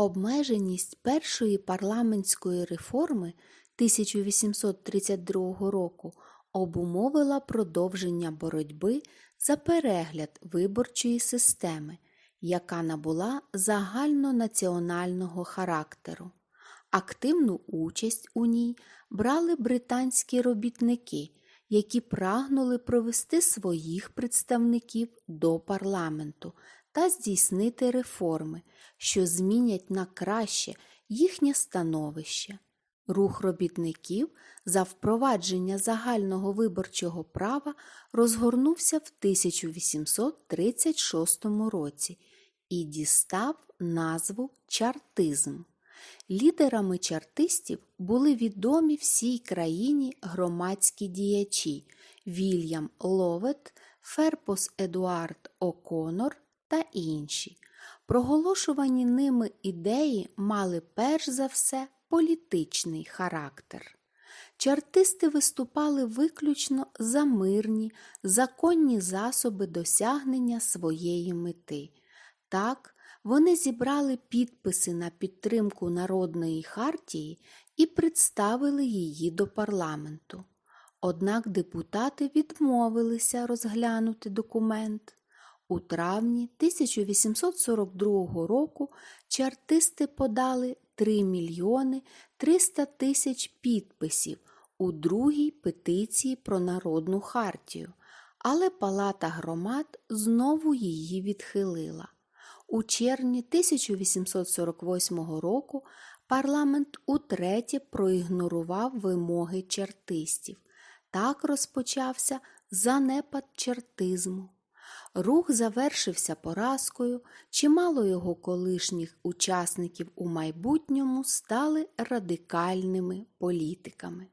Обмеженість першої парламентської реформи 1832 року обумовила продовження боротьби за перегляд виборчої системи, яка набула загальнонаціонального характеру. Активну участь у ній брали британські робітники, які прагнули провести своїх представників до парламенту та здійснити реформи, що змінять на краще їхнє становище. Рух робітників за впровадження загального виборчого права розгорнувся в 1836 році і дістав назву чартизм. Лідерами чартистів були відомі всій країні громадські діячі Вільям Ловет, Ферпос Едуард О'Конор та інші. Проголошувані ними ідеї мали перш за все політичний характер. Чартисти виступали виключно за мирні, законні засоби досягнення своєї мети. Так, вони зібрали підписи на підтримку Народної хартії і представили її до парламенту. Однак депутати відмовилися розглянути документ. У травні 1842 року чартисти подали 3 мільйони 300 тисяч підписів у другій петиції про народну хартію, але Палата громад знову її відхилила. У червні 1848 року парламент утретє проігнорував вимоги чартистів. Так розпочався занепад чартизму. Рух завершився поразкою, чимало його колишніх учасників у майбутньому стали радикальними політиками.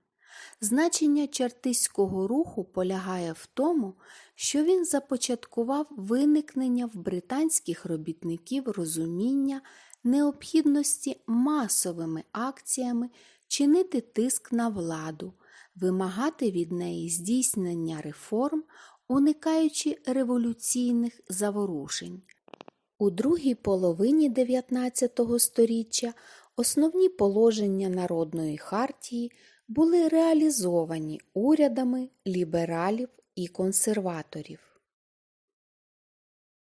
Значення чартиського руху полягає в тому, що він започаткував виникнення в британських робітників розуміння необхідності масовими акціями чинити тиск на владу, вимагати від неї здійснення реформ, уникаючи революційних заворушень. У другій половині 19 століття основні положення Народної хартії були реалізовані урядами лібералів і консерваторів.